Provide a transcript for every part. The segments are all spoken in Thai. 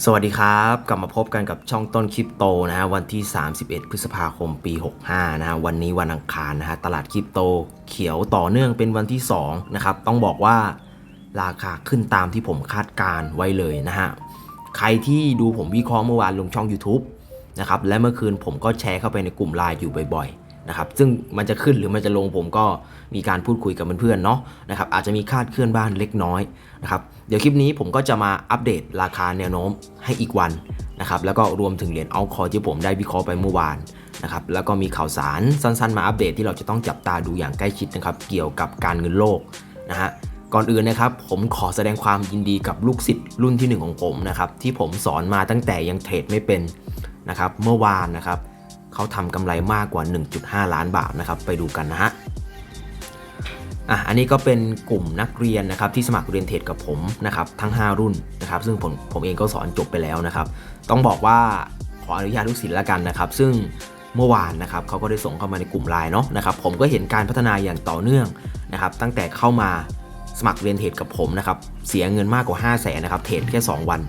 สวัสดีครับ กลับมาพบกันกับช่องต้นคริปโตนะฮะวันที่ 31 พฤษภาคมปี 65 นะฮะวันนี้วันอังคารนะฮะตลาดคริปโตเขียวต่อเนื่องเป็นวันที่2นะครับต้องบอกว่าราคาขึ้นตามที่ผมคาดการไว้เลยนะฮะใครที่ดูผมวิเคราะห์เมื่อวานลงช่อง YouTube นะครับและเมื่อคืนผมก็แชร์เข้าไปในกลุ่มไลน์อยู่บ่อย นะครับซึ่งมันจะขึ้นหรือมันจะลงผมก็มีการพูดคุยกับเพื่อนๆเนาะนะครับอาจจะมีคาดเคลื่อนบ้านเล็กน้อยนะครับเดี๋ยวคลิปนี้ผมก็จะมาอัปเดตราคาแนวโน้มให้อีกวันนะครับแล้วก็รวมถึงเหรียญเอาคอที่ผมได้วิเคราะห์ไปเมื่อวานนะครับแล้วก็มีข่าวสารสั้นๆ มาอัปเดตที่เราจะต้องจับตาดูอย่างใกล้ชิดนะครับเกี่ยวกับการเงินโลกนะฮะก่อนอื่นนะครับผมขอแสดงความยินดีกับลูกศิษย์รุ่นที่ 1 ของผมนะครับที่ผมสอนมาตั้งแต่ยังเทรดไม่เป็นนะครับเมื่อวานนะครับ เขาทำกำไรมากกว่า 1.5 ล้านบาทนะครับ ไปดูกันนะฮะอะอันนี้ก็เป็นกลุ่มนักเรียนนะครับที่สมัครเรียนเทรดกับผมนะครับทั้ง 5 รุ่นนะครับ ซึ่งผมผมเองก็สอนจบไปแล้วนะครับ ต้องบอกว่าขออนุญาตลูกศิษย์ล้วกันนะครับ ซึ่งเมื่อวานนะครับเขาก็ได้ส่งเข้ามาในกลุ่มไลน์เนาะนะครับ ผมก็เห็นการพัฒนาอย่างต่อเนื่องนะครับ ตั้งแต่เข้ามาสมัครเรียนเทรดกับผมนะครับ เสียเงินมากกว่า 5 0 0แสนนะครับ เทรดแค่ 2 วัน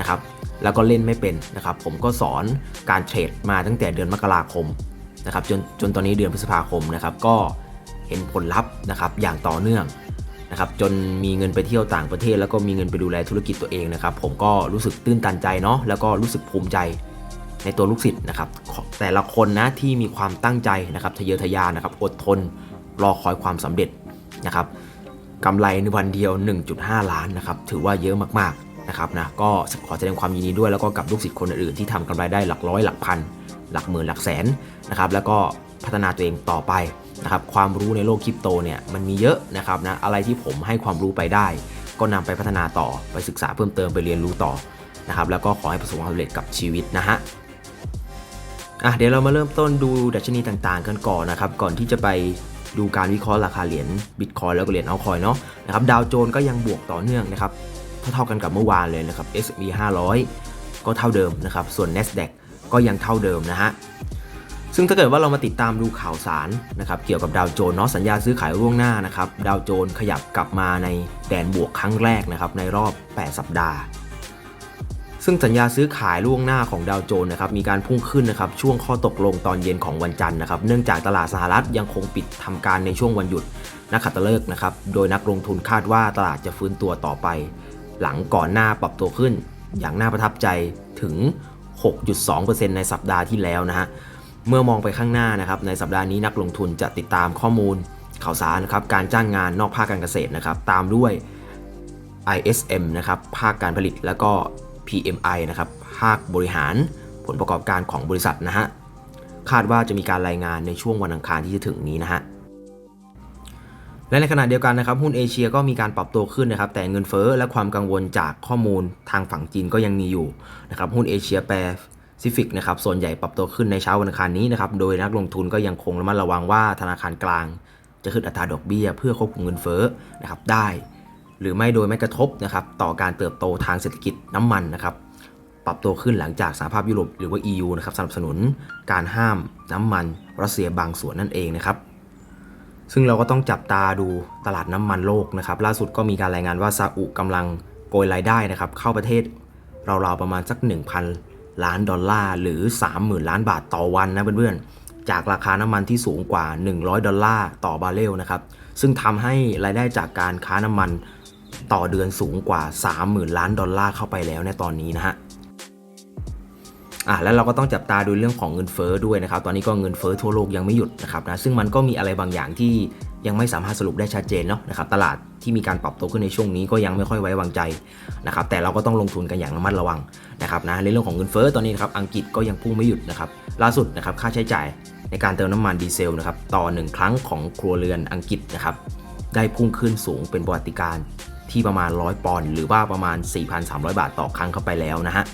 นะครับ แล้วก็เล่นไม่เป็นนะครับ ผมก็สอนการเทรดมาตั้งแต่เดือนมกราคมนะครับจนจนตอนนี้เดือนพฤษภาคมนะครับ ก็เห็นผลลัพธ์นะครับอย่างต่อเนื่องนะครับจนมีเงินไปเที่ยวต่างประเทศ แล้วก็มีเงินไปดูแลธุรกิจตัวเองนะครับ ผมก็รู้สึกตื้นตันใจเนาะแล้วก็รู้สึกภูมิใจในตัวลูกศิษย์นะครับ แต่ละคนนะที่มีความตั้งใจนะครับทะเยอทะยานนะครับ อดทนรอคอยความสำเร็จนะครับกำไรในวันเดียว 1.5 ล้านนะครับ ถือว่าเยอะมากๆ นะครับนะก็ขอแสดงความยินดีด้วยแล้วก็กับลูกศิษย์คนอื่นๆที่ทำกำไรได้หลักร้อยหลักพัน หลักหมื่นหลักแสนนะครับแล้วก็พัฒนาตัวเองต่อไปนะครับความรู้ในโลกคริปโตเนี่ยมันมีเยอะนะครับนะอะไรที่ผมให้ความรู้ไปได้ ก็นำไปพัฒนาต่อไปศึกษาเพิ่มเติมไปเรียนรู้ต่อนะครับแล้วก็ขอให้ประสบความสำเร็จกับชีวิตนะฮะอะเดี๋ยวเรามาเริ่มต้นดูดัชนีต่างๆ กันก่อนนะครับก่อนที่จะไปดูการวิเคราะห์ราคาเหรียญบิตคอยแล้วก็เหรียญเอาคอยเนาะนะครับดาวโจนก็ยังบวกต่อเนื่องนะครับ เท่ากันกับเมื่อวานเลยนะครับ S&P 500 ก็เท่าเดิมนะครับ ส่วน NASDAQ ก็ยังเท่าเดิมนะฮะ ซึ่งถ้าเกิดว่าเรามาติดตามดูข่าวสารนะครับเกี่ยวกับดาวโจนเนาะสัญญาซื้อขายล่วงหน้านะครับดาวโจนส์ขยับกลับมาในแดนบวกครั้งแรกนะครับในรอบ 8 สัปดาห์ซึ่งสัญญาซื้อขายล่วงหน้าของดาวโจนส์นะครับมีการพุ่งขึ้นนะครับช่วงข้อตกลงตอนเย็นของวันจันทร์นะครับเนื่องจากตลาดสหรัฐยังคงปิดทำการในช่วงวันหยุดนักขัตฤกษ์นะครับโดยนักลงทุนคาดว่าตลาดจะฟื้นตัวต่อไป หลังก่อนหน้าปรับตัวขึ้น อย่างน่าประทับใจถึง 6.2%ในสัปดาห์ที่แล้วนะฮะ เมื่อมองไปข้างหน้านะครับในสัปดาห์นี้นักลงทุนจะติดตามข้อมูลข่าวสารนะครับการจ้างงานนอกภาคการเกษตรนะครับตามด้วย ISM นะครับภาคการผลิตแล้วก็ PMI นะครับภาคบริหารผลประกอบการของบริษัทนะฮะคาดว่าจะมีการรายงานในช่วงวันอังคารที่จะถึงนี้นะฮะ และในขณะเดียวกันนะครับหุ้นเอเชียก็มีการปรับตัวขึ้นนะครับแต่เงินเฟ้อและความกังวลจากข้อมูลทางฝั่งจีนก็ยังมีอยู่นะครับหุ้นเอเชียแปซิฟิกนะครับส่วนใหญ่ปรับตัวขึ้นในเช้าวันอังคารนี้นะครับโดยนักลงทุนก็ยังคงระมัดระวังว่าธนาคารกลาง จะขึ้นอัตราดอกเบี้ย เพื่อควบคุมเงินเฟ้อนะครับได้ หรือไม่โดยไม่กระทบนะครับต่อการเติบโตทางเศรษฐกิจน้ำมันนะครับปรับตัวขึ้นหลังจากสหภาพยุโรปหรือว่า EU นะครับสนับสนุนการห้ามน้ำมันรัสเซียบางส่วนนั่นเองนะครับ ซึ่งเราก็ต้องจับตาดูตลาดน้ำมันโลกนะครับ ล่าสุดก็มีการรายงานว่าซาอุกำลังโกยรายได้นะครับ เข้าประเทศราวๆประมาณสัก 1,000 ล้านดอลลาร์หรือ 30,000 ล้านบาทต่อวันนะเพื่อนๆ จากราคาน้ำมันที่สูงกว่า 100 ดอลลาร์ต่อบาร์เรลนะครับ ซึ่งทำให้รายได้จากการค้าน้ำมันต่อเดือนสูงกว่า 30,000 ล้านดอลลาร์เข้าไปแล้วในตอนนี้นะฮะ อะแล้วเราก็ต้องจับตาดูเรื่องของเงินเฟ้อด้วยนะครับ ตอนนี้ก็เงินเฟ้อทั่วโลกยังไม่หยุดนะครับนะซึ่งมันก็มีอะไรบางอย่างที่ยังไม่สามารถสรุปได้ชัดเจนเนาะนะครับตลาดที่มีการปรับตัวขึ้นในช่วงนี้ก็ยังไม่ค่อยไว้วางใจนะครับแต่เราก็ต้องลงทุนกันอย่างระมัดระวังนะครับนะในเรื่องของเงินเฟ้อตอนนี้นะครับอังกฤษก็ยังพุ่งไม่หยุดนะครับล่าสุดนะครับค่าใช้จ่ายในการเติมน้ำมันดีเซลนะครับต่อ 1 ครั้งของครัวเรือนอังกฤษนะครับได้พุ่งขึ้นสูงเป็นประวัติการณ์ที่ประมาณ 100 ปอนด์หรือว่าประมาณ 4,300 บาทต่อครั้งเข้าไปแล้วนะฮะ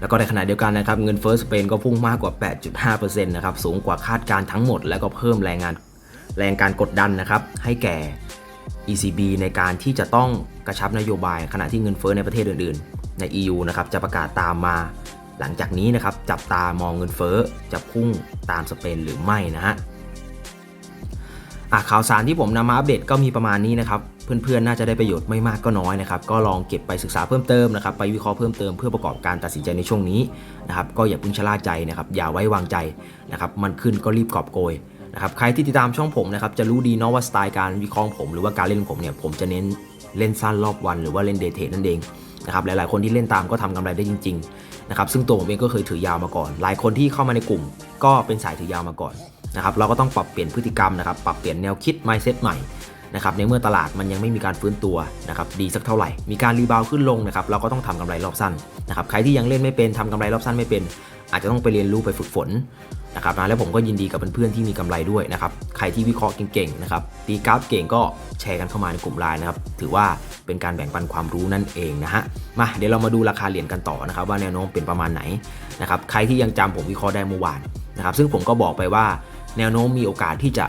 แล้วก็ในขณะเดียวกันนะครับเงินเฟ้อสเปนก็พุ่งมากกว่า 8.5%นะครับสูงกว่าคาดการณ์ทั้งหมด แล้วก็เพิ่มแรงงานแรงการกดดันนะครับให้แก่ ECB ในการที่จะต้องกระชับนโยบาย ขณะที่เงินเฟ้อในประเทศอื่นๆ ใน EU นะครับจะประกาศตามมาหลังจากนี้นะครับจับตามองเงินเฟ้อจะพุ่งตามสเปนหรือไม่นะฮะข่าวสารที่ผมนำมาอัปเดตก็มีประมาณนี้นะครับ เพื่อนๆ น่าจะได้ประโยชน์ไม่มากก็น้อยนะครับ ก็ลองเก็บไปศึกษาเพิ่มเติมนะครับ ไปวิเคราะห์เพิ่มเติมเพื่อประกอบการตัดสินใจในช่วงนี้นะครับ ก็อย่าพิ่งชะล่าใจนะครับ อย่าไว้วางใจนะครับ มันขึ้นก็รีบกอบโกยนะครับใครที่ติดตามช่องผมนะครับจะรู้ดีเนาะว่าสไตล์การวิเคราะห์ผมหรือว่าการเล่นผมเนี่ยผมจะเน้นเล่นสั้นรอบวันหรือว่าเล่นเดย์เทนั่นเองนะครับหลายๆคนที่เล่นตามก็ทำกำไรได้จริงๆนะครับซึ่งตัวผมเองก็เคยถือยาวมาก่อน หลายคนที่เข้ามาในกลุ่ม ก็เป็นสายถือยาวมาก่อนนะครับเราก็ต้องปรับเปลี่ยนพฤติกรรมนะครับปรับเปลี่ยนแนวคิด mindset ใหม่ นะครับในเมื่อตลาดมันยังไม่มีการฟื้นตัวนะครับดีสักเท่าไหร่ มีการรีบาวขึ้นลงนะครับเราก็ต้องทำกำไรรอบสั้นนะครับใครที่ยังเล่นไม่เป็นทำกำไรรอบสั้นไม่เป็น อาจจะต้องไปเรียนรู้ไปฝึกฝนนะครับนะแล้วผมก็ยินดีกับเพื่อนๆที่มีกำไรด้วยนะครับใครที่วิเคราะห์เก่งๆนะครับตีกราฟเก่งก็แชร์กันเข้ามาในกลุ่มไลน์นะครับถือว่าเป็นการแบ่งปันความรู้นั่นเองนะฮะมาเดี๋ยวเรามาดูราคาเหรียญกันต่อนะครับว่าแนวโน้มเป็นประมาณไหนนะครับใครที่ยังจำผมวิเคราะห์ได้เมื่อวานนะครับซึ่งผมก็บอกไปว่าแนวโน้มมีโอกาสที่จะ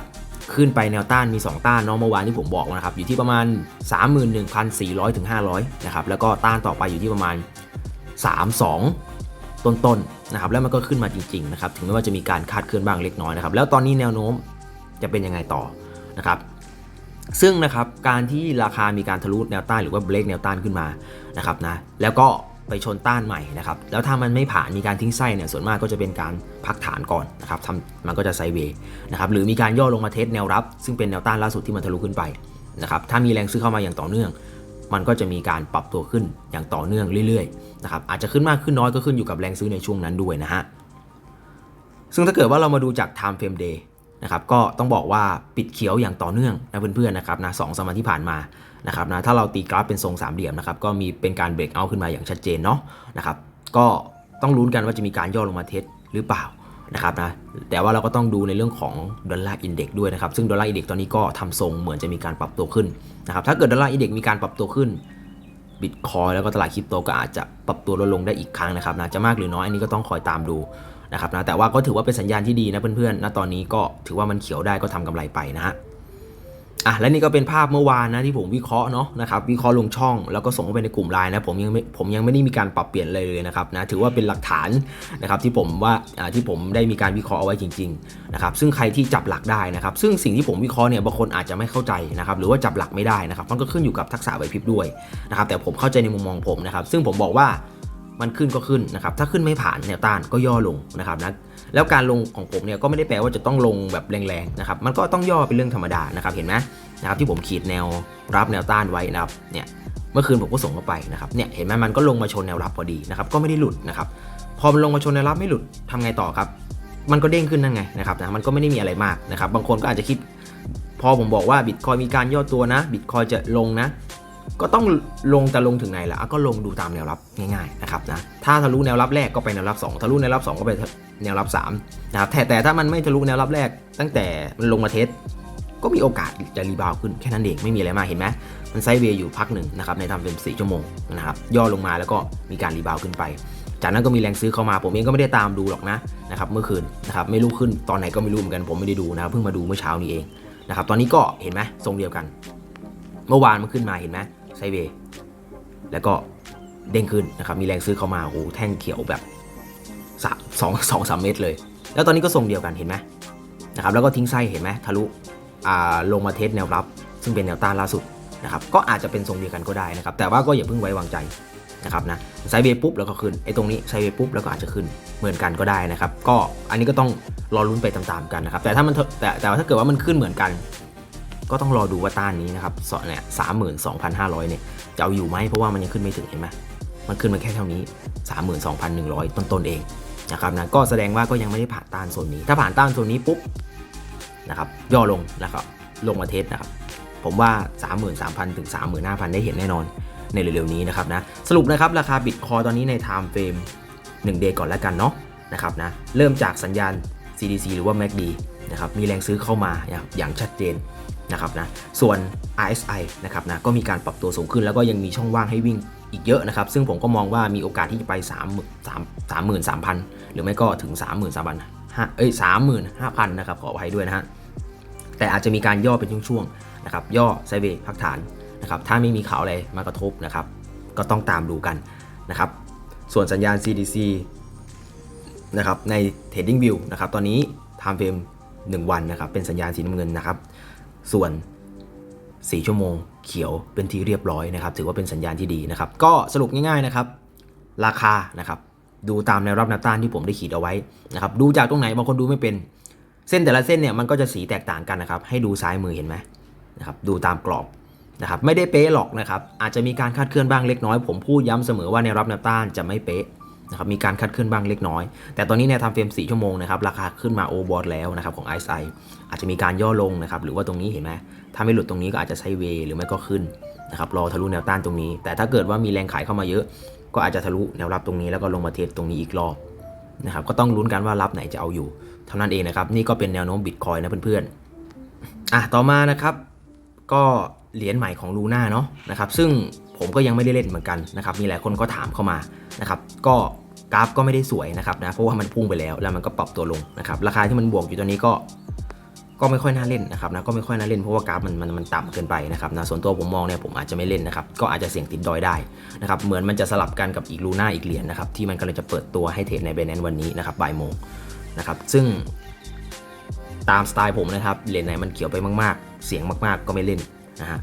ขึ้นไปแนวต้านมี 2 ต้านเนาะเมื่อวานที่ผมบอกนะครับ อยู่ที่ประมาณ 31,400ถึง500นะครับแล้วก็ต้านต่อไปอยู่ที่ประมาณ 32 ต้นๆนะครับแล้วมันก็ขึ้นมาจริงๆนะครับถึงแม้ว่าจะมีการคาดเคลื่อนบ้างเล็กน้อยนะครับแล้วตอนนี้แนวโน้มจะเป็นยังไงต่อนะครับซึ่งนะครับการที่ราคามีการทะลุแนวต้านหรือว่าเบรกแนวต้านขึ้นมานะครับนะแล้วก็ ไปชนต้านใหม่นะครับ แล้วถ้ามันไม่ผ่านมีการทิ้งไส้เนี่ยส่วนมากก็จะเป็นการพักฐานก่อนนะครับทำมันก็จะไซเวย์นะครับหรือมีการย่อลงมาเทสแนวรับ ซึ่งเป็นแนวต้านล่าสุดที่มันทะลุขึ้นไปนะครับถ้ามีแรงซื้อเข้ามาอย่างต่อเนื่อง มันก็จะมีการปรับตัวขึ้นอย่างต่อเนื่องเรื่อยๆนะครับอาจจะขึ้นมากขึ้นน้อยก็ขึ้นอยู่กับแรงซื้อในช่วงนั้นด้วยนะฮะซึ่งถ้าเกิดว่าเรามาดูจาก time frame day นะครับก็ต้องบอกว่าปิดเขียวอย่างต่อเนื่องนะเพื่อนๆนะครับนะสองสมวันที่ผ่านมานะครับนะถ้าเราตีกราฟเป็นทรงสามเหลี่ยมนะครับก็มีเป็นการเบรกเอาขึ้นมาอย่างชัดเจนเนาะนะครับก็ต้องลุ้นกันว่าจะมีการย่อลงมาเทสหรือเปล่านะครับนะแต่ว่าเราก็ต้องดูในเรื่องของดอลลาร์อินเด็กด้วยนะครับ ซึ่งดอลลาร์อินเด็กตอนนี้ก็ทำทรงเหมือนจะมีการปรับตัวขึ้นนะครับถ้าเกิดดอลลาร์อินเด็กมีการปรับตัวขึ้นบิตคอยแล้วก็ตลาดคริปโตก็อาจจะปรับตัวลดลงได้อีกครั้งนะครับนะจะมากหรือน้อยอันนี้ก็ต้องคอยตามดู นะครับนะแต่ว่าก็ถือว่าเป็นสัญญาณที่ดีนะเพื่อนๆณตอนนี้ก็ถือว่ามันเขียวได้ก็ทำกำไรไปนะฮะอะและนี่ก็เป็นภาพเมื่อวานนะที่ผมวิเคราะห์เนาะนะครับวิเคราะห์ลงช่องแล้วก็ส่งเข้าไปในกลุ่มไลน์นะผมยังไม่ผมยังไม่ได้มีการปรับเปลี่ยนเลยเลยนะครับนะถือว่าเป็นหลักฐานนะครับที่ผมว่าอ่าที่ผมได้มีการวิเคราะห์เอาไว้จริงๆนะครับซึ่งใครที่จับหลักได้นะครับ ซึ่งสิ่งที่ผมวิเคราะห์เนี่ยบางคนอาจจะไม่เข้าใจนะครับหรือว่าจับหลักไม่ได้นะครับมันก็ขึ้นอยู่กับทักษะไหวพริบด้วยนะครับแต่ผมเข้าใจในมุมมองผมนะครับซึ่งผมบอกว่า มันขึ้นก็ขึ้นนะครับถ้าขึ้นไม่ผ่านแนวต้านก็ย่อลงนะครับนะแล้วการลงของผมเนี่ยก็ไม่ได้แปลว่าจะต้องลงแบบแรงๆนะครับมันก็ต้องย่อเป็นเรื่องธรรมดานะครับเห็นไหมนะครับที่ผมขีดแนวรับแนวต้านไว้นะครับเนี่ยเมื่อคืนผมก็ส่งเข้าไปนะครับเนี่ยเห็นไหมมันก็ลงมาชนแนวรับพอดีนะครับก็ไม่ได้หลุดนะครับพอมันลงมาชนแนวรับไม่หลุดทำไงต่อครับ มันก็เด้งขึ้นนั่นไงนะครับนะมันก็ไม่ได้มีอะไรมากนะครับบางคนก็อาจจะคิด พอผมบอกว่าบิตคอยมีการย่อตัวนะบิตคอยจะลงนะ ก็ต้องลงแต่ลงถึงไหนล่ะก็ลงดูตามแนวรับง่ายๆนะครับนะถ้าทะลุแนวรับแรกก็ไปแนวรับ 2 ทะลุแนวรับ 2 ก็ไปแนวรับ3นะครับแต่แต่ถ้ามันไม่ทะลุแนวรับแรก ตั้งแต่มันลงมาเทสก็มีโอกาสจะรีบาวขึ้นแค่นั้นเองไม่มีอะไรมากเห็นไหมมันไซเวย์อยู่พักหนึ่งนะครับในทำเป็น4ชั่วโมงนะครับย่อลงมาแล้วก็มีการรีบาวขึ้นไป จากนั้นก็มีแรงซื้อเข้ามาผมเองก็ไม่ได้ตามดูหรอกนะนะครับเมื่อคืนนะครับไม่รู้ขึ้นตอนไหนก็ไม่รู้เหมือนกันผมไม่ได้ดูนะครับเพิ่งมาดูเมื่อเช้านี้เองนะครับตอนนี้ก็เห็นไหมทรงเดียวกัน เมื่อวานมันขึ้นมาเห็นไหมไซเวย์แล้วก็เด้งขึ้นนะครับ มีแรงซื้อเข้ามาโอ้โหแท่งเขียวแบบสามสองสองสามเมตรเลย แล้วตอนนี้ก็ทรงเดียวกันเห็นไหมนะครับแล้วก็ทิ้งไส้เห็นไหมทะลุอ่าลงมาเทสแนวรับ ซึ่งเป็นแนวต้านล่าสุดนะครับก็อาจจะเป็นทรงเดียวกันก็ได้นะครับ แต่ว่าก็อย่าเพิ่งไว้วางใจนะครับนะไซเวย์ปุ๊บแล้วก็ขึ้นไอ้ตรงนี้ไซเวย์ปุ๊บแล้วก็อาจจะขึ้นเหมือนกันก็ได้นะครับ ก็อันนี้ก็ต้องรอลุ้นไปตามๆกันนะครับ แต่ถ้ามันแต่แต่ถ้าเกิดว่ามันขึ้นเหมือนกัน ก็ต้องรอดูว่าต้านนี้นะครับสเนี่ยสามหมื่นสองพันห้าร้อยเนี่ยจะเอาอยู่ไหมเพราะว่ามันยังขึ้นไม่ถึงเห็นไหมมันขึ้นมาแค่เท่านี้สามหมื่นสองพันหนึ่งร้อยต้นเองนะครับนะก็แสดงว่าก็ยังไม่ได้ผ่านต้านโซนนี้ ถ้าผ่านต้านโซนนี้ปุ๊บนะครับย่อลงนะครับลงมาเทสนะครับผมว่า 33,000 ถึง 35,000 ได้เห็นแน่นอนในเร็วๆนี้นะครับนะสรุปนะครับราคาบิตคอยตอนนี้ใน time frame 1 day ก่อนแล้วกันเนาะนะครับนะเริ่มจากสัญญาณ CDC หรือว่า MACD นะครับมีแรงซื้อเข้ามาอย่างชัดเจน นะครับนะส่วน RSI นะครับนะก็มีการปรับตัวสูงขึ้นแล้วก็ยังมีช่องว่างให้วิ่งอีกเยอะนะครับ ซึ่งผมก็มองว่ามีโอกาสที่จะไป 3 3 33,000 หรือไม่ก็ถึง 33,000เอ้ย35,000 นะครับ ขออภัยด้วยนะฮะ แต่อาจจะมีการย่อเป็นช่วงๆนะครับ ย่อไซเวย์พักฐานนะครับ ถ้าไม่มีข่าวอะไรมากระทบนะครับ ก็ต้องตามดูกันนะครับ ส่วนสัญญาณ CDC นะครับใน Trading View นะครับ ตอนนี้ Time Frame 1 วันนะครับ เป็นสัญญาณสีน้ำเงินนะครับ ส่วน4ชั่วโมงเขียวเป็นที่เรียบร้อยนะครับถือว่าเป็นสัญญาณที่ดีนะครับ ก็สรุปง่ายๆนะครับ ราคานะครับดูตามแนวรับแนวต้านที่ผมได้ขีดเอาไว้นะครับดูจากตรงไหนบางคนดูไม่เป็น เส้นแต่ละเส้นเนี่ยมันก็จะสีแตกต่างกันนะครับให้ดูซ้ายมือเห็นไหมนะครับดูตามกรอบนะครับไม่ได้เป๊ะหรอกนะครับอาจจะมีการคาดเคลื่อนบ้างเล็กน้อย ผมพูดย้ำเสมอว่าแนวรับแนวต้านจะไม่เป๊ะ นะครับมีการคาดเคลื่อนบ้างเล็กน้อย แต่ตอนนี้เนี่ยทำเฟรม4ชั่วโมงนะครับราคาขึ้นมาโอเวอร์บอทแล้วนะครับของ RSI อาจจะมีการย่อลงนะครับหรือว่าตรงนี้เห็นไหมถ้าไม่หลุดตรงนี้ก็อาจจะไซด์เวหรือไม่ก็ขึ้นนะครับรอทะลุแนวต้านตรงนี้ แต่ถ้าเกิดว่ามีแรงขายเข้ามาเยอะ ก็อาจจะทะลุแนวรับตรงนี้แล้วก็ลงมาเทสตรงนี้อีกรอบนะครับก็ต้องลุ้นกันว่ารับไหนจะเอาอยู่ เท่านั้นเองนะครับนี่ก็เป็นแนวโน้มบิตคอยนะเพื่อนๆอะต่อมานะครับก็เหรียญใหม่ของลูน่าเนาะนะครับซึ่งผมก็ยังไม่ได้เล่นเหมือนกันนะครับมีหลายคนก็ถามเข้ามานะครับก็ กราฟก็ไม่ได้สวยนะครับนะเพราะว่ามันพุ่งไปแล้วแล้วมันก็ปรับตัวลงนะครับราคาที่มันบวกอยู่ตอนนี้ก็ก็ไม่ค่อยน่าเล่นนะครับนะก็ไม่ค่อยน่าเล่นเพราะว่ากราฟมันมันมันต่ำเกินไปนะครับนะส่วนตัวผมมองเนี่ยผมอาจจะไม่เล่นนะครับก็อาจจะเสี่ยงติดดอยได้นะครับเหมือนมันจะสลับกันกับอีกลูน่าอีกเหรียญนะครับที่มันกำลังจะเปิดตัวให้เทรดใน b บน n c e วันนี้นะครับบ่ายโมงนะครับซึ่งตามสไตล์ผมนะครับเหรียญไหนมันเขียวไปมาก ๆ เสียงมาก ๆ ก็ไม่เล่นนะฮะ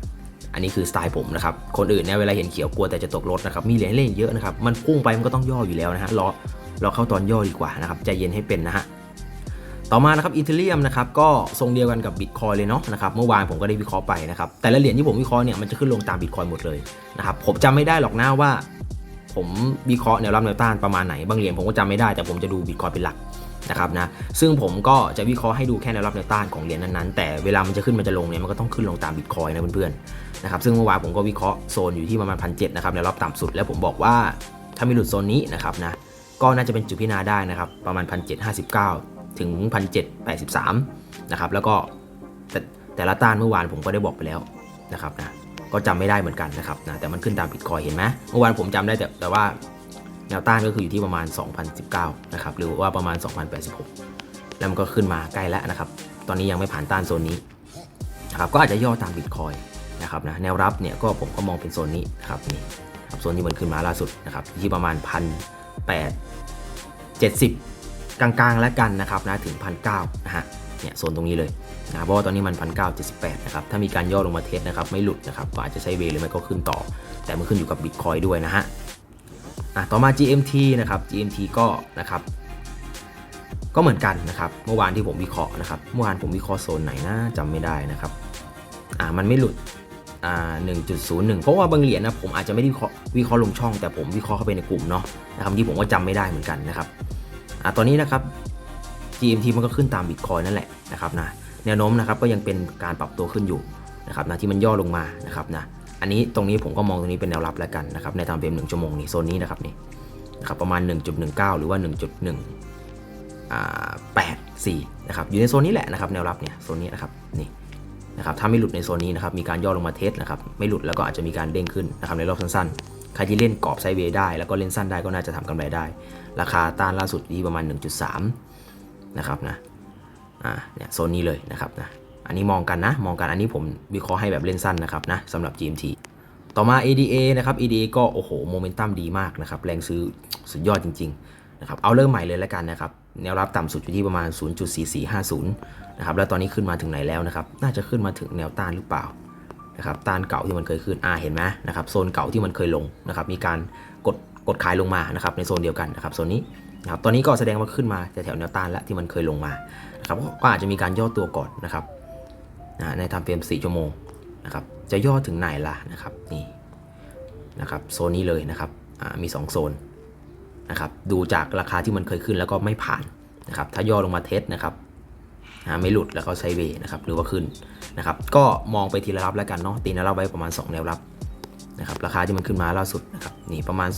อันนี้คือสไตล์ผมนะครับ คนอื่นเนี่ยเวลาเห็นเขียวกลัวแต่จะตกรถนะครับ มีเหรียญเล่นเยอะนะครับ มันพุ่งไปมันก็ต้องย่ออยู่แล้วนะฮะ รอรอเข้าตอนย่อดีกว่านะครับใจเย็นให้เป็นนะฮะ ต่อมานะครับอีเทเรียมนะครับก็ทรงเดียวกันกับบิตคอยเลยเนาะนะครับ เมื่อวานผมก็ได้วิเคราะห์ไปนะครับ แต่ละเหรียญที่ผมวิเคราะห์เนี่ยมันจะขึ้นลงตามบิตคอยหมดเลยนะครับ ผมจำไม่ได้หรอกนะว่า ผมวิเคราะห์แนวรับแนวต้านประมาณไหน บางเหรียญผมก็จำไม่ได้แต่ผมจะดูบิตคอยเป็นหลัก นะครับนะซึ่งผมก็จะวิเคราะห์ให้ดูแค่แนวรับแนวต้านของเหรียญนั้นๆ แต่เวลามันจะขึ้นมันจะลงเนี่ยมันก็ต้องขึ้นลงตามบิตคอยนะเพื่อนๆนะครับซึ่งเมื่อวานผมก็วิเคราะห์โซนอยู่ที่ประมาณพันเนะครับแนวรับต่ำสุด แล้วผมบอกว่าถ้ามีหลุดโซนนี้นะครับนะก็น่าจะเป็นจุดพิจารณาได้นะครับประมาณ 1,759 ถึง 1,783 นะครับแล้วก็แต่แต่ละต้านเมื่อวานผมก็ได้บอกไปแล้วนะครับนะก็จำไม่ได้เหมือนกันนะครับนะแต่มันขึ้นตามบิตคอยเห็นไหมเมื่อวานผมจำได้แต่แต่ว่า แนวต้านก็คืออยู่ที่ประมาณ 2019 นะครับ หรือว่าประมาณ 2086 แล้วมันก็ขึ้นมาใกล้แล้วนะครับ ตอนนี้ยังไม่ผ่านต้านโซนนี้นะครับก็อาจจะย่อตามบิตคอยนะครับนะแนวรับเนี่ยก็ผมก็มองเป็นโซนนี้นะครับนี่ครับโซนที่มันขึ้นมาล่าสุดนะครับที่ประมาณพันแปดเจ็ดสิบกลางๆแล้วกันนะครับนะถึงพันเนะฮะเนี่ยโซนตรงนี้เลยนะเพราะว่าตอนนี้มันพันเนะครับถ้ามีการย่อลงมาเทสนะครับไม่หลุดนะครับก็อาจจะใช้เวหรือไม่ก็ขึ้นต่อ แต่มันขึ้นอยู่กับบิตคอยด้วยนะฮะ อะต่อมา GMT นะครับ GMT ก็นะครับ ก็เหมือนกันนะครับ เมื่อวานที่ผมวิเคราะห์นะครับเมื่อวานผมวิเคราะห์โซนไหนนะจำไม่ได้นะครับอ่ามันไม่หลุดอ่า1.01 เพราะว่าบางเหรียญนะผมอาจจะไม่ได้วิเคราะห์วิเคราะห์ลงช่อง แต่ผมวิเคราะห์เข้าไปในกลุ่มเนาะนะครับที่ผมก็จำไม่ได้เหมือนกันนะครับอะตอนนี้นะครับ GMT มันก็ขึ้นตามบิตคอยนั่นแหละนะครับนะแนวโน้มนะครับก็ยังเป็นการปรับตัวขึ้นอยู่นะครับนะที่มันย่อลงมานะครับนะ อันนี้ตรงนี้ผมก็มองตรงนี้เป็นแนวรับแล้วกันนะครับในทางเฟรม1ชั่วโมงนี่โซนนี้นะครับนี่นะครับประมาณ 1.19 หรือว่า 1.184นะครับอยู่ในโซนนี้แหละนะครับแนวรับเนี่ยโซนนี้นะครับนี่นะครับถ้าไม่หลุดในโซนนี้นะครับมีการย่อลงมาเทสนะครับไม่หลุดแล้วก็อาจจะมีการเด้งขึ้นนะครับในรอบสั้นๆ ใครที่เล่นกรอบไซเวย์ได้ แล้วก็เล่นสั้นได้ก็น่าจะทำกำไรได้ ราคาต้านล่าสุดที่ประมาณ 1.3นะครับนะอ่าเนี่ยโซนนี้เลยนะครับนะ อันนี้มองกันนะ มองกันอันนี้ผมวิเคราะห์ให้แบบเล่นสั้นนะครับนะสำหรับ GMT ต่อมา ADA นะครับ ADA ก็โอ้โหโมเมนตัมดีมากนะครับแรงซื้อสุดยอดจริงๆนะครับเอาเริ่มใหม่เลยแล้วกันนะครับแนวรับต่ำสุดอยู่ที่ประมาณ 0.4450นะครับแล้วตอนนี้ขึ้นมาถึงไหนแล้วนะครับน่าจะขึ้นมาถึงแนวต้านหรือเปล่านะครับต้านเก่าที่มันเคยขึ้นอ่าเห็นไหมนะครับโซนเก่าที่มันเคยลงนะครับมีการกดกดขายลงมานะครับในโซนเดียวกันนะครับโซนนี้นะครับตอนนี้ก็แสดงว่าขึ้นมาแถวแนวต้านแล้วที่มันเคยลงมานะครับก็อาจจะมีการย่อตัวก่อนนะครับ นะในทำเฟรม4ชั่วโมงนะครับจะย่อถึงไหนล่ะนะครับนี่นะครับโซนนี้เลยนะครับมี 2 โซนนะครับดูจากราคาที่มันเคยขึ้นแล้วก็ไม่ผ่านนะครับถ้าย่อลงมาเทสนะครับไม่หลุดแล้วก็ไซเวย์นะครับหรือว่าขึ้นนะครับก็มองไปทีละรับแล้วกันเนาะตีแนวรับไว้ประมาณ 2 แนวรับนะครับราคาที่มันขึ้นมาล่าสุดนะครับนี่ประมาณ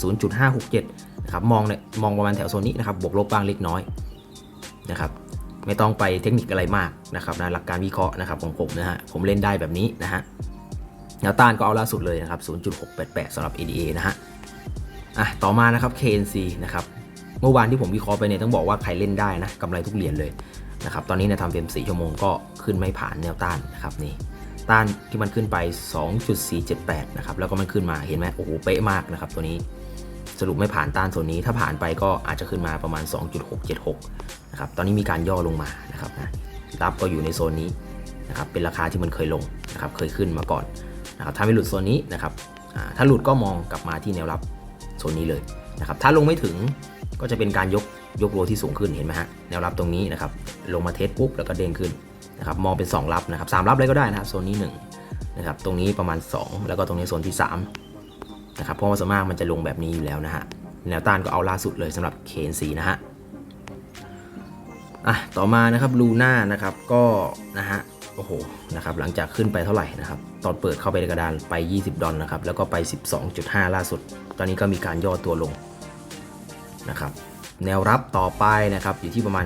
0.567นะครับมองเนี่ยมองประมาณแถวโซนนี้นะครับบวกลบบ้างเล็กน้อยนะครับ ไม่ต้องไปเทคนิคอะไรมากนะครับนะหลักการวิเคราะห์นะครับของผมนะฮะผมเล่นได้แบบนี้นะฮะแนวต้านก็เอาล่าสุดเลยนะครับ 0.688สำหรับ EDA นะฮะอะต่อมานะครับ KNC นะครับเมื่อวานที่ผมวิเคราะห์ไปเนี่ยต้องบอกว่าใครเล่นได้นะกำไรทุกเหรียญเลยนะครับตอนนี้ในทำเฟรม4ชั่วโมงก็ขึ้นไม่ผ่านแนวต้านนะครับนี่ต้านที่มันขึ้นไป 2.478 นะครับแล้วก็มันขึ้นมาเห็นไหมโอ้โหเป๊ะมากนะครับตัวนี้ สรุปไม่ผ่านต้านโซนนี้ ถ้าผ่านไปก็อาจจะขึ้นมาประมาณ 2.676 นะครับ ตอนนี้มีการย่อลงมานะครับนะรับก็อยู่ในโซนนี้นะครับ เป็นราคาที่มันเคยลงนะครับ เคยขึ้นมาก่อนนะครับ ถ้าไม่หลุดโซนนี้นะครับ ถ้าหลุดก็มองกลับมาที่แนวรับโซนนี้เลยนะครับ ถ้าลงไม่ถึงก็จะเป็นการยกยกโลที่สูงขึ้นเห็นไหมฮะ แนวรับตรงนี้นะครับ ลงมาเทสปุ๊บแล้วก็เด้งขึ้นนะครับ มองเป็น 2 รับนะครับสามรับเลยก็ได้นะครับ โซนนี้1นะครับ ตรงนี้ประมาณ 2 แล้วก็ตรงนี้โซนที่ 3 นะครับเพราะว่าส่วนมากมันจะลงแบบนี้อยู่แล้วนะฮะแนวต้านก็เอาล่าสุดเลยสำหรับเคนซีนะฮะอะต่อมานะครับลูน่านะครับก็นะฮะโอ้โหนะครับหลังจากขึ้นไปเท่าไหร่นะครับตอนเปิดเข้าไปในกระดานไป 20 ดอลนะครับแล้วก็ไป 12.5 ล่าสุด ตอนนี้ก็มีการย่อตัวลงนะครับแนวรับต่อไปนะครับอยู่ที่ประมาณ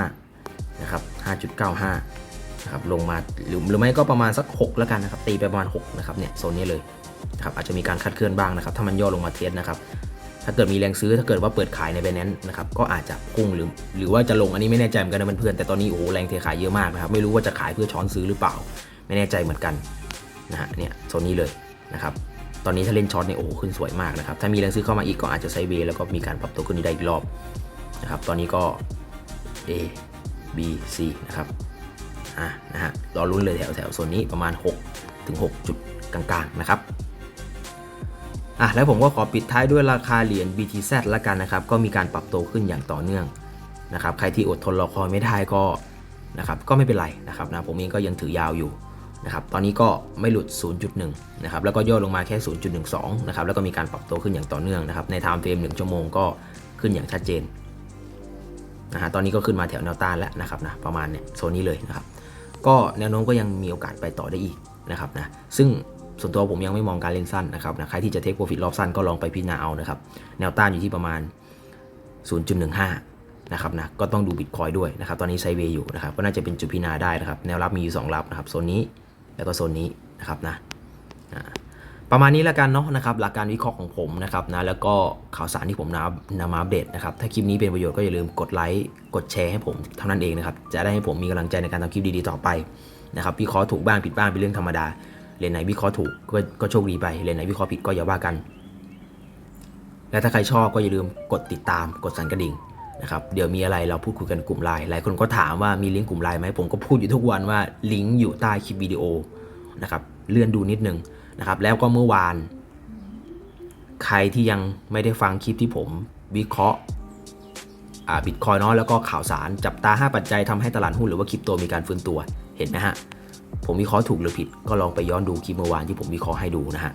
5.95 นะครับ 5.95 นะครับลงมาหรือหรือไม่ก็ประมาณสัก 6 แล้วกันนะครับตีไปประมาณ 6 นะครับเนี่ยโซนนี้เลย ครับอาจจะมีการคัดเคลื่อนบ้างนะครับ ถ้ามันย่อลงมาเทสนะครับถ้าเกิดมีแรงซื้อถ้าเกิดว่าเปิดขายใน b บ n a n c e นะครับก็อาจจะพุ่งหรือ หรือว่าจะลงอันนี้ไม่แน่ใจเหมือนกันนะเพื่อนๆแต่ตอนนี้โอ้โหแรงเทขายเยอะมากนะครับไม่รู้ว่าจะขายเพื่อช้อนซื้อหรือเปล่า ไม่แน่ใจเหมือนกันนะฮะเนี่ยโซนนี้เลยนะครับตอนนี้ถ้าเล่นช็อตเนี่ยโอ้โหขึ้นสวยมากนะครับถ้ามีแรงซื้อเข้ามาอีกก็อาจจะไซเวย์แล้วก็มีการปรับตัวขึ้นได้อีกรอบนะครับตอนนี้ก็ A B C นะครับอะนะฮะรอลุ้นเลยแถวแถวโซนนี้ประมาณ6ถึง6จุดกลางๆนะครับ อะแล้วผมก็ขอปิดท้ายด้วยราคาเหรียญ BTZ ละกันนะครับ ก็มีการปรับตัวขึ้นอย่างต่อเนื่องนะครับ ใครที่อดทนรอคอยไม่ได้ก็นะครับก็ไม่เป็นไรนะครับนะผมเองก็ยังถือยาวอยู่นะครับตอนนี้ก็ไม่หลุด 0.1 นะครับแล้วก็ย่อลงมาแค่ 0.12 นะครับแล้วก็มีการปรับตัวขึ้นอย่างต่อเนื่องนะครับในไทม์เฟรม1ชั่วโมงก็ขึ้นอย่างชัดเจนนะฮะตอนนี้ก็ขึ้นมาแถวแนวต้านแล้วนะครับนะประมาณเนี่ยโซนนี้เลยนะครับก็แนวโน้มก็ยังมีโอกาสไปต่อได้อีกนะครับนะซึ่ง ส่วนตัวผมยังไม่มองการเล่นสั้นนะครับนะใครที่จะเทคโปรฟิตรอบสั้นก็ลองไปพิจารณาเอานะครับ แนวต้านอยู่ที่ประมาณ 0.15 นะครับนะ ก็ต้องดูบิตคอยด้วยนะครับ ตอนนี้ไซเวย์อยู่นะครับ ก็น่าจะเป็นจุดพิจารณาได้นะครับ แนวรับมีอยู่ 2 รับนะครับโซนนี้แล้วก็โซนนี้นะครับนะประมาณนี้แล้วกันเนาะนะครับหลักการวิเคราะห์ของผมนะครับนะแล้วก็ข่าวสารที่ผมนำนำมาอัปเดตนะครับถ้าคลิปนี้เป็นประโยชน์ก็อย่าลืมกดไลค์กดแชร์ให้ผมเท่านั้นเองนะครับจะได้ให้ผมมีกำลังใจในการทำคลิปดีๆต่อไปนะครับวิเคราะห์ถูกบ้างผิดบ้างเป็นเรื่องธรรมดา เรียนไหนวิเคราะห์ถูกก็ก็โชคดีไปเรียนไหนวิเคราะห์ผิดก็อย่าว่ากัน และถ้าใครชอบก็อย่าลืมกดติดตามกดสั่นกระดิ่งนะครับเดี๋ยวมีอะไรเราพูดคุยกันกลุ่มไลน์หลายคนก็ถามว่ามีลิงก์กลุ่มไลน์ไหมผมก็พูดอยู่ทุกวันว่าลิงก์อยู่ใต้คลิปวิดีโอนะครับเลื่อนดูนิดนึงนะครับแล้วก็เมื่อวาน ใครที่ยังไม่ได้ฟังคลิปที่ผมวิเคราะห์บิตคอยเนาะแล้วก็ข่าวสารจับตา 5 ปัจจัยทำให้ตลาดหุ้นหรือว่าคริปโตมีการฟื้นตัวเห็นไหมฮะ ผมวิเคราะห์ถูกหรือผิด ก็ลองไปย้อนดูคลิปเมื่อวานที่ผมวิเคราะห์ให้ดูนะฮะ